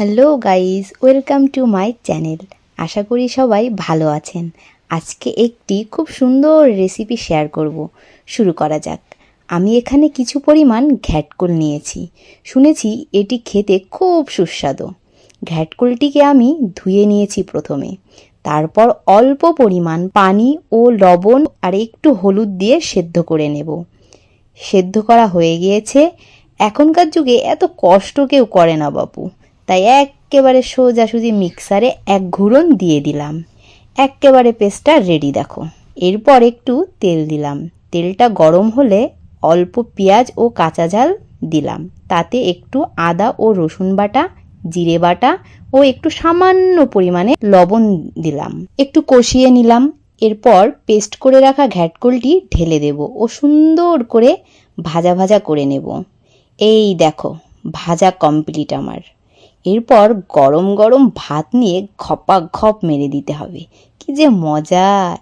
Hello guys welcome to my channel আশা করি সবাই ভালো আছেন। আজকে একটি খুব সুন্দর রেসিপি শেয়ার করব। শুরু করা যাক। আমি এখানে কিছু পরিমাণ ঘ্যাটকোল নিয়েছি। শুনেছি এটি খেতে খুব সুস্বাদু। ঘ্যাটকোলটিকে আমি ধুয়ে নিয়েছি প্রথমে। তারপর অল্প পরিমাণ পানি ও লবণ আর একটু হলুদ দিয়ে সেদ্ধ করে নেব। সেদ্ধ করা হয়ে গিয়েছে। এখনকার যুগে এত কষ্ট কেউ করে না, বাপু। তাই একেবারে সোজাসুজি মিক্সারে এক ঘুরন দিয়ে দিলাম। একেবারে পেস্টটা রেডি দেখো। এরপর একটু তেল দিলাম। তেলটা গরম হলে অল্প পেঁয়াজ ও কাঁচা ঝাল দিলাম। তাতে একটু আদা ও রসুন বাটা, জিরে বাটা ও একটু সামান্য পরিমাণে লবণ দিলাম। একটু কষিয়ে নিলাম। এরপর পেস্ট করে রাখা ঘ্যাটকোলটি ঢেলে দেব ও সুন্দর করে ভাজা ভাজা করে নেব। এই দেখো, ভাজা কমপ্লিট আমার। এরপর গরম গরম ভাত নিয়ে ঘপ মেরে দিতে হবে। কী যে মজা!